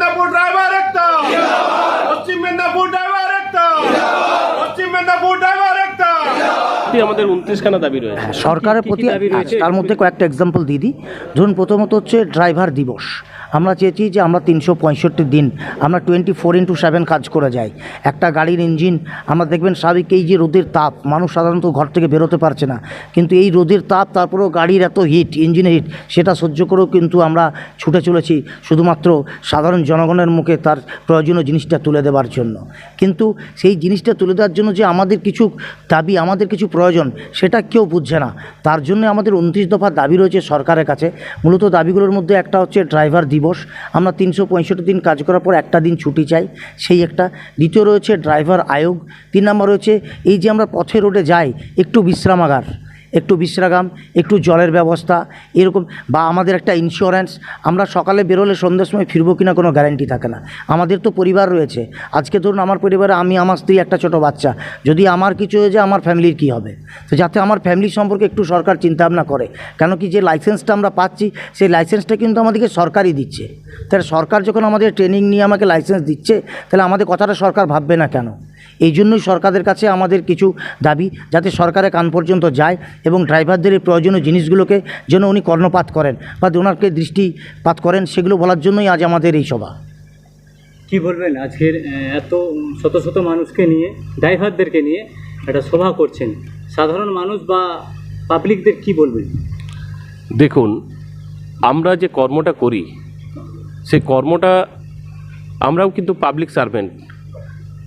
Medinipur driver একটা। পশ্চিম Medinipur driver একটা। পশ্চিম Medinipur driver একটা। আমাদের উনত্রিশখানা দাবি রয়েছে। সরকারের প্রতি তার মধ্যে কয়েকটা এক্সাম্পল দিয়ে দিই। ধরুন প্রথমত হচ্ছে ড্রাইভার দিবস। আমরা চেয়েছি যে আমরা তিনশো পঁয়ষট্টি দিন, আমরা টোয়েন্টি ফোর ইন্টু সেভেন কাজ করে যাই। একটা গাড়ির ইঞ্জিন আমরা দেখবেন স্বাভাবিক এই যে রোদের তাপ, মানুষ সাধারণত ঘর থেকে বেরোতে পারছে না। কিন্তু এই রোদের তাপ, তারপরেও গাড়ির এত হিট ইঞ্জিনের হিট সেটা সহ্য করেও কিন্তু আমরা ছুটে চলেছি শুধুমাত্র সাধারণ জনগণের মুখে তার প্রয়োজনীয় জিনিসটা তুলে দেওয়ার জন্য। কিন্তু সেই জিনিসটা তুলে দেওয়ার জন্য যে আমাদের কিছু দাবি, আমাদের কিছু প্রয়োজন, সেটা কেউ বুঝছে না। তার জন্য আমাদের উনত্রিশ দফা দাবি রয়েছে সরকারের কাছে। মূলত দাবিগুলোর মধ্যে একটা হচ্ছে ড্রাইভার দিবস আমরা তিনশো পঁয়ষট্টি দিন কাজ করার পর একটা দিন ছুটি চাই। সেই একটা। দ্বিতীয় রয়েছে ড্রাইভার আয়োগ। তিন নম্বর রয়েছে, এই যে আমরা পথে রোডে যাই, একটু বিশ্রামাগার। একটু বিশ্রাম, একটু জলের ব্যবস্থা, এরকম বা আমাদের একটা ইন্স্যুরেন্স আমরা সকালে বেরোলে সন্ধ্যের সময় ফিরবো কিনা কোনো গ্যারান্টি থাকে না। আমাদের তো পরিবার রয়েছে। আজকে ধরুন আমার পরিবারে আমি, আমার স্ত্রী, একটা ছোট বাচ্চা। যদি আমার কিছু হয়ে যায়, আমার ফ্যামিলির কী হবে? তো যাতে আমার ফ্যামিলি সম্পর্কে একটু সরকার চিন্তাভাবনা করে। কেন কি যে লাইসেন্সটা আমরা পাচ্ছি, সেই লাইসেন্সটা কিন্তু আমাদেরকে সরকারই দিচ্ছে। তাহলে সরকার যখন আমাদের ট্রেনিং নিয়ে আমাকে লাইসেন্স দিচ্ছে, তাহলে আমাদের কথাটা সরকার ভাববে না কেন? এই জন্যই সরকারের কাছে আমাদের কিছু দাবি যাতে সরকারের কান পর্যন্ত যায় এবং ড্রাইভারদের এই প্রয়োজনীয় জিনিসগুলোকে যেন উনি কর্ণপাত করেন বা ওনাকে দৃষ্টিপাত করেন সেগুলো বলার জন্যই আজ আমাদের এই সভা। কি বলবেন? আজকের এত শত শত মানুষকে নিয়ে ড্রাইভারদেরকে নিয়ে একটা সভা করছেন। সাধারণ মানুষ বা পাবলিকদের কি বলবেন? দেখুন আমরা যে কর্মটা করি সেই কর্মটা আমরাও কিন্তু পাবলিক সার্ভেন্ট।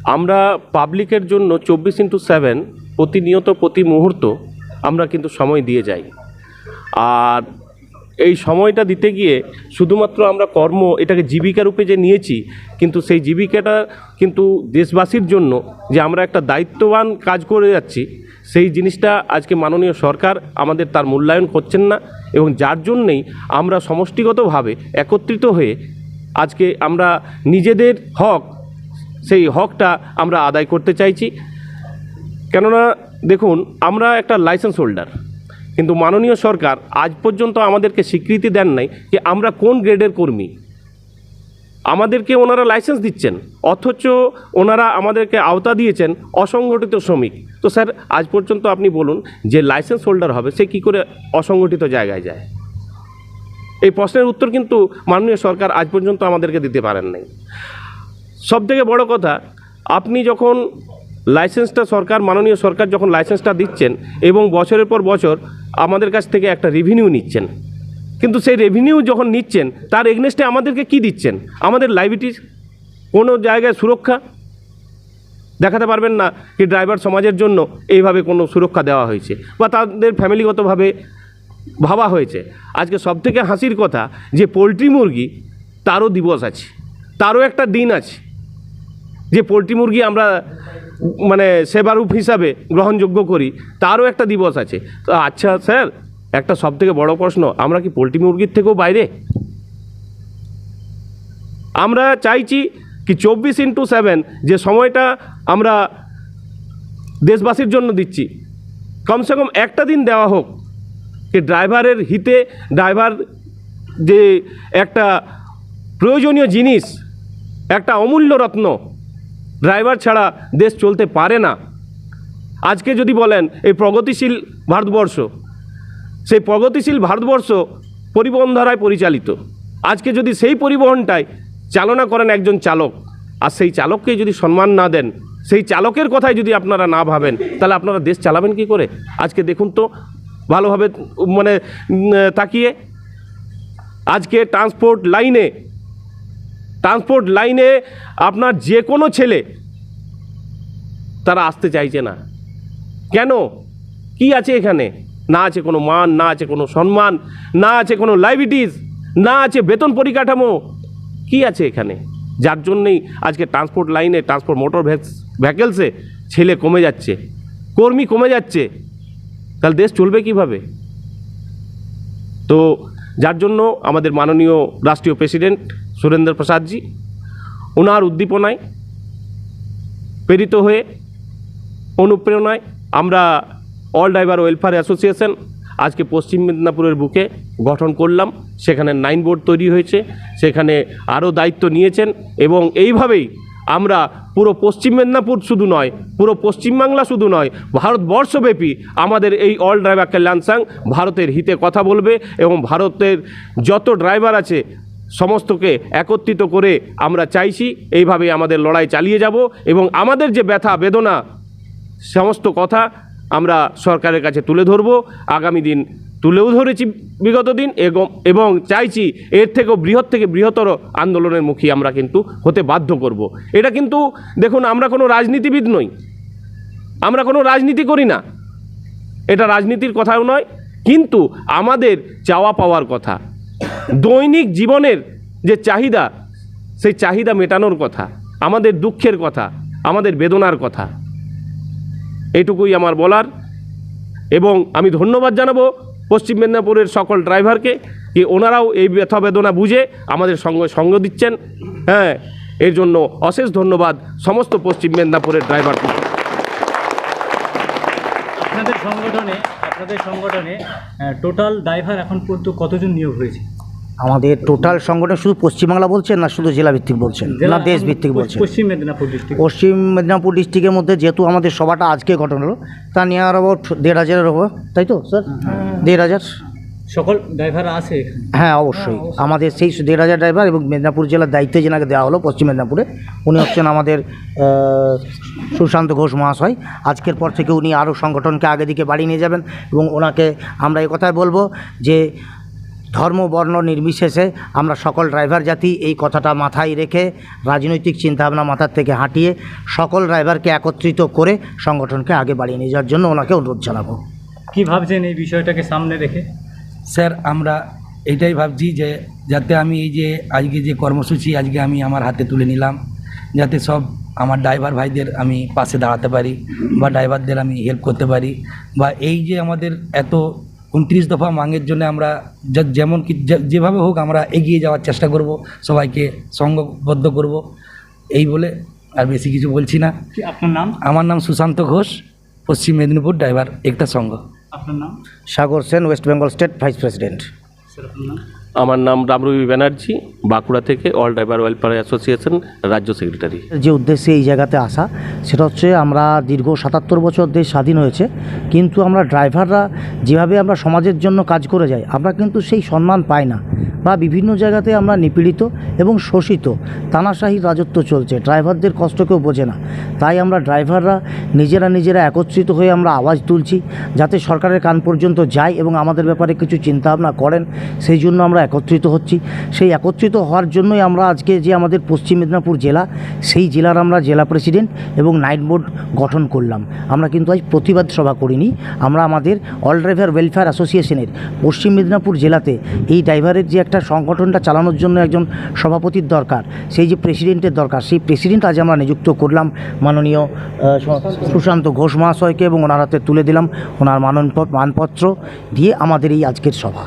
আমরা পাবলিকের জন্য চব্বিশ ইন্টু সেভেন প্রতিনিয়ত প্রতি মুহূর্ত আমরা কিন্তু সময় দিয়ে যাই। আর এই সময়টা দিতে গিয়ে শুধুমাত্র আমরা কর্ম, এটাকে জীবিকা রূপে যে নিয়েছি, কিন্তু সেই জীবিকাটা কিন্তু দেশবাসীর জন্য যে আমরা একটা দায়িত্ববান কাজ করে যাচ্ছি, সেই জিনিসটা আজকে মাননীয় সরকার আমাদের তার মূল্যায়ন করছেন না এবং যার জন্যেই আমরা সমষ্টিগতভাবে একত্রিত হয়ে আজকে আমরা নিজেদের হক সেই হকটা আমরা আদায় করতে চাইছি। কেননা, দেখুন, আমরা একটা লাইসেন্স হোল্ডার কিন্তু মাননীয় সরকার আজ পর্যন্ত আমাদেরকে স্বীকৃতি দেন নাই যে আমরা কোন গ্রেডের কর্মী। আমাদেরকে ওনারা লাইসেন্স দিচ্ছেন, অথচ ওনারা আমাদেরকে আওতা দিয়েছেন অসংগঠিত শ্রমিক। তো স্যার, আজ পর্যন্ত আপনি বলুন, যে লাইসেন্স হোল্ডার হবে, সে কী করে অসংগঠিত জায়গায় যায়? এই প্রশ্নের উত্তর কিন্তু মাননীয় সরকার আজ পর্যন্ত আমাদেরকে দিতে পারেন নাই। সব থেকে বড় কথা, আপনি যখন লাইসেন্সটা সরকার, মাননীয় সরকার যখন লাইসেন্সটা দিচ্ছেন এবং বছরের পর বছর আমাদের কাছ থেকে একটা রেভিনিউ নিচ্ছেন, কিন্তু সেই রেভিনিউ যখন নিচ্ছেন, তার এগনেস্টে আমাদেরকে কি দিচ্ছেন? আমাদের লাইবিলিটিস কোনো জায়গায় সুরক্ষা? দেখাতে পারবেন না কি ড্রাইভার সমাজের জন্য এইভাবে কোনো সুরক্ষা দেওয়া হয়েছে বা তাদের ফ্যামিলিগতভাবে ভাবা হয়েছে। আজকে সবথেকে হাসির কথা যে পোলট্রি মুরগি তারও দিবস আছে, তারও একটা দিন আছে। যে পোলট্রি মুরগি আমরা মানে সেবারূপ হিসাবে গ্রহণযোগ্য করি, তারও একটা দিবস আছে। তো আচ্ছা স্যার, একটা সব থেকে বড় প্রশ্ন, আমরা কি পোলট্রি মুরগির থেকেও বাইরে? আমরা চাইছি কি চব্বিশ ইন্টু সেভেন, যে সময়টা আমরা দেশবাসীর জন্য দিচ্ছি, কমসে কম একটা দিন দেওয়া হোক যে ড্রাইভারের হিতে ড্রাইভার যে একটা প্রয়োজনীয় জিনিস, একটা অমূল্য রত্ন ড্রাইভার ছাড়া দেশ চলতে পারে না। আজকে যদি বলেন, এই প্রগতিশীল ভারতবর্ষ, সেই প্রগতিশীল ভারতবর্ষ পরিবহন ধারায় পরিচালিত। আজকে যদি সেই পরিবহনটাই চালনা করেন একজন চালক, আর সেই চালককে যদি সম্মান না দেন, সেই চালকের কথাই যদি আপনারা না ভাবেন, তাহলে আপনারা দেশ চালাবেন কি করে? আজকে দেখুন তো, ভালোভাবে মানে তাকিয়ে। আজকে ট্রান্সপোর্ট লাইনে ট্রান্সপোর্ট লাইনে আপনার যে কোনো ছেলে তারা আসতে চাইছে না। কেন? কি আছে এখানে? না আছে কোনো মান, না আছে কোনো সম্মান, না আছে কোনো লাইবিলিটিস না আছে বেতন পরিকাঠামো। কি আছে এখানে? যার জন্যেই আজকে ট্রান্সপোর্ট লাইনে ট্রান্সপোর্ট মোটর ভ্যাকেলসে ছেলে কমে যাচ্ছে, কর্মী কমে যাচ্ছে। তাহলে দেশ চলবে কীভাবে? তো যার জন্য আমাদের মাননীয় রাষ্ট্রীয় প্রেসিডেন্ট সুরেন্দ্র প্রসাদজি, ওনার উদ্দীপনায় প্রেরিত হয়ে অনুপ্রেরণায় আমরা অল ড্রাইভার ওয়েলফেয়ার অ্যাসোসিয়েশন আজকে পশ্চিম মেদিনীপুরের বুকে গঠন করলাম। সেখানে নাইন বোর্ড তৈরি হয়েছে। সেখানে আরও দায়িত্ব নিয়েছেন এবং এইভাবেই আমরা পুরো পশ্চিম মেদিনীপুর শুধু নয়, পুরো পশ্চিমবাংলা শুধু নয়, ভারতবর্ষব্যাপী আমাদের এই অল ড্রাইভার কল্যাণ সাং ভারতের হিতে কথা বলবে এবং ভারতের যত ড্রাইভার আছে সমস্তকে একত্রিত করে আমরা চাইছি এইভাবে আমাদের লড়াই চালিয়ে যাব এবং আমাদের যে ব্যথা, বেদনা সমস্ত কথা আমরা সরকারের কাছে তুলে ধরব। আগামী দিন তুলেও ধরেছি বিগত দিন এবং চাইছি এর থেকেও বৃহৎ থেকে বৃহত্তর আন্দোলনের মুখী আমরা কিন্তু হতে বাধ্য করব। এটা কিন্তু দেখুন, আমরা কোনো রাজনীতিবিদ নই। আমরা কোনো রাজনীতি করি না। এটা রাজনীতির কথাও নয়, কিন্তু আমাদের চাওয়া পাওয়ার কথা। দৈনিক জীবনের যে চাহিদা, সেই চাহিদা মেটানোর কথা। আমাদের দুঃখের কথা, আমাদের বেদনার কথা। এইটুকুই আমার বলার। এবং আমি ধন্যবাদ জানাব পশ্চিম মেদিনীপুরের সকল ড্রাইভারকে যে ওনারাও এই ব্যথা বেদনা বুঝে আমাদের সঙ্গে সঙ্গ দিচ্ছেন। হ্যাঁ এর জন্য অশেষ ধন্যবাদ সমস্ত পশ্চিম মেদিনীপুরের ড্রাইভারকে। আপনাদের সংগঠনে আপনাদের সংগঠনে টোটাল ড্রাইভার এখন পর্যন্ত কতজন নিয়োগ হয়েছে? আমাদের টোটাল সংগঠন শুধু পশ্চিমবাংলা বলছেন না শুধু জেলা ভিত্তিক বলছেন না দেশ ভিত্তিক বলছেন। পশ্চিম মেদিনীপুর ডিস্ট্রিক্ট পশ্চিম মেদিনীপুর ডিস্ট্রিক্টের মধ্যে যেহেতু আমাদের সভাটা আজকে গঠন হলো তা নিয়ার অ্যাবাউট দেড় হাজারের ওপর তাই তো স্যার? দেড় হাজার। সকল ড্রাইভার আছে হ্যাঁ অবশ্যই। আমাদের সেই দেড় হাজার ড্রাইভার এবং মেদিনীপুর জেলার দায়িত্বে যেনাকে দেওয়া হলো পশ্চিম মেদিনীপুরে উনি হচ্ছেন আমাদের সুশান্ত ঘোষ মহাশয়। আজকের পর থেকে উনি আরও সংগঠনকে আগে দিকে বাড়িয়ে নিয়ে যাবেন এবং ওনাকে আমরা এই কথাই বলব যে ধর্ম বর্ণ নির্বিশেষে আমরা সকল ড্রাইভার জাতি এই কথাটা মাথায় রেখে রাজনৈতিক চিন্তাভাবনা মাথার থেকে হাঁটিয়ে সকল ড্রাইভারকে একত্রিত করে সংগঠনকে আগে বাড়িয়ে নিয়ে যাওয়ার জন্য ওনাকে অনুরোধ জানাব। কি ভাবছেন এই বিষয়টাকে সামনে রেখে? স্যার আমরা এটাই ভাবছি যে যাতে আমি এই যে আজকে যে কর্মসূচি আজকে আমি আমার হাতে তুলে নিলাম যাতে সব আমার ড্রাইভার ভাইদের আমি পাশে দাঁড়াতে পারি বা ড্রাইভারদের আমি হেল্প করতে পারি বা এই যে আমাদের এত উনত্রিশ দফা মাঙের জন্য আমরা যেমন কি যেভাবে হোক আমরা এগিয়ে যাওয়ার চেষ্টা করব সবাইকে সঙ্গবদ্ধ করব এই বলে আর বেশি কিছু বলছি না। আপনার নাম? আমার নাম সুশান্ত ঘোষ পশ্চিম মেদিনীপুর ড্রাইভার একটা সংঘ। আপনার নাম? Sagar Sen West Bengal state vice president. Sir আপনার নাম? আমার নাম রামরবি ব্যানার্জি, বাঁকুড়া থেকে অল ড্রাইভার ওয়েলফেয়ার অ্যাসোসিয়েশন রাজ্য সেক্রেটারি যে উদ্দেশ্যে এই জায়গাতে আসা, সেটা হচ্ছে আমরা দীর্ঘ সাতাত্তর বছর দেশ স্বাধীন হয়েছে, কিন্তু আমরা ড্রাইভাররা যেভাবে আমরা সমাজের জন্য কাজ করে যাই, আমরা কিন্তু সেই সম্মান পাই না বা বিভিন্ন জায়গাতে আমরা নিপীড়িত এবং শোষিত, তানাশাহির রাজত্ব চলছে, ড্রাইভারদের কষ্ট কেউ বোঝে না। তাই আমরা ড্রাইভাররা নিজেরা নিজেরা একত্রিত হয়ে আমরা আওয়াজ তুলছি, যাতে সরকারের কান পর্যন্ত যায় এবং আমাদের ব্যাপারে কিছু চিন্তাভাবনা করেন, সেই জন্য আমরা একত্রিত হচ্ছি। সেই একত্রিত হওয়ার জন্যই আমরা আজকে যে আমাদের পশ্চিম মেদিনীপুর জেলা, সেই জেলার আমরা জেলা প্রেসিডেন্ট এবং নাইট বোর্ড গঠন করলাম। আমরা কিন্তু আজ প্রতিবাদ সভা করিনি। আমরা আমাদের অল ড্রাইভার ওয়েলফেয়ার অ্যাসোসিয়েশনের পশ্চিম মেদিনীপুর জেলাতে এই ড্রাইভারের যে একটা সংগঠনটা চালানোর জন্য একজন সভাপতির দরকার, সেই যে প্রেসিডেন্টের দরকার, সেই প্রেসিডেন্ট আজ আমরা নিযুক্ত করলাম। মাননীয় সুশান্ত ঘোষ মহাশয়কে এবং ওনার হাতে তুলে দিলাম। ওনার মানন মানপত্র দিয়ে আমাদের এই আজকের সভা।